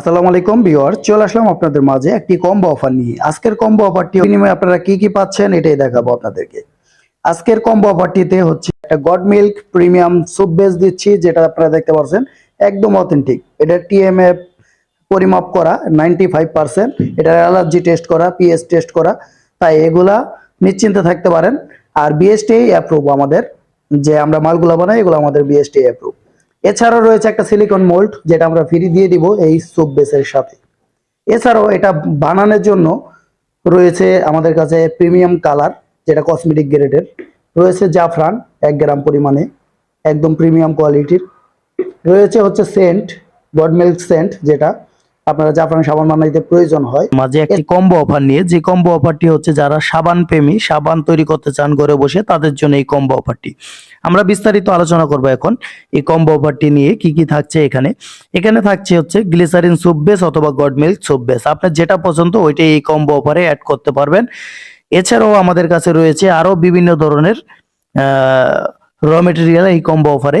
আসসালামু আলাইকুম ভিউয়ার, চলে আসলাম আপনাদের মাঝে একটি কম্বো অফার নিয়ে। আজকের কম্বো অফারটি বিনিময়ে আপনারা কি কি পাচ্ছেন এটাই দেখাবো আপনাদেরকে। আজকের কম্বো অফারটিতে হচ্ছে একটা goat milk premium soap base দিচ্ছি, যেটা আপনারা দেখতে পাচ্ছেন, একদম অথেন্টিক এটা টিএমএফ পরিমাপ করা নাইনটি ফাইভ পার্সেন্ট এটার অ্যালার্জি টেস্ট করা পিএস টেস্ট করা, তাই এগুলা নিশ্চিন্তে থাকতে পারেন। আর বিএসটি অ্যাপ্রুভ আমাদের, যে আমরা মালগুলো বানাই, এগুলো আমাদের বিএসটি অ্যাপ্রুভ এছাড়াও রয়েছে একটা সিলিকন মোল্ড যেটা আমরা ফ্রি দিয়ে দিব এই সুপ বেসের সাথে। এছাড়াও এটা বানানোর জন্য রয়েছে আমাদের কাছে প্রিমিয়াম কালার যেটা কসমেটিক গ্রেডের রয়েছে জাফরান, এক গ্রাম পরিমাণে, একদম প্রিমিয়াম কোয়ালিটির রয়েছে হচ্ছে সেন্ট বডমিল্ক সেন্ট যেটা আপনারা জাফরান সাবান বানাইতে প্রয়োজন হয়। মাঝে একটি কম্বো অফার নিয়ে, যে কম্বো অফারটি হচ্ছে যারা সাবান প্রেমী সাবান তৈরি করতে চান ঘরে বসে, তাদের জন্য এই কম্বো অফারটি। আমরা বিস্তারিত আলোচনা করব এখন এই কম্বো অফারটি নিয়ে, কি কি থাকছে এখানে। এখানে থাকছে হচ্ছে গ্লিসারিন সুপ বেস অথবা গড মিল্ক সুপ বেস আপনার যেটা পছন্দ, ওইটাই এই কম্বো অফারে অ্যাড করতে পারবেন। এছাড়াও আমাদের কাছে রয়েছে আরও বিভিন্ন ধরনের র মেটেরিয়াল এই কম্বো অফারে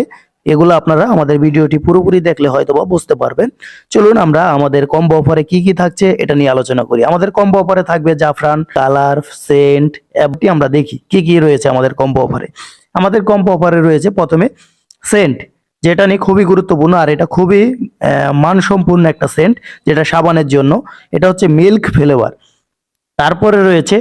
এগুলো আপনারা আমাদের ভিডিওটি পুরোপুরি দেখলে হয়তো বা বুঝতে পারবেন। চলুন আমরা আমাদের কম্বো অফারে কি কি থাকছে এটা নিয়ে আলোচনা করি। আমাদের কম্বো অফারে থাকবে জাফরান, কালার সেন্ট এমটি আমরা দেখি। কি কি রয়েছে আমাদের কম্বো অফারে আমাদের কম্বো অফারে রয়েছে প্রথমে সেন্ট যেটা নিয়ে খুবই গুরুত্বপূর্ণ আর এটা খুবই মানসম্পূর্ণ একটা সেন্ট যেটা সাবানের জন্য। এটা হচ্ছে মিল্ক ফ্লেভার তারপরে রয়েছে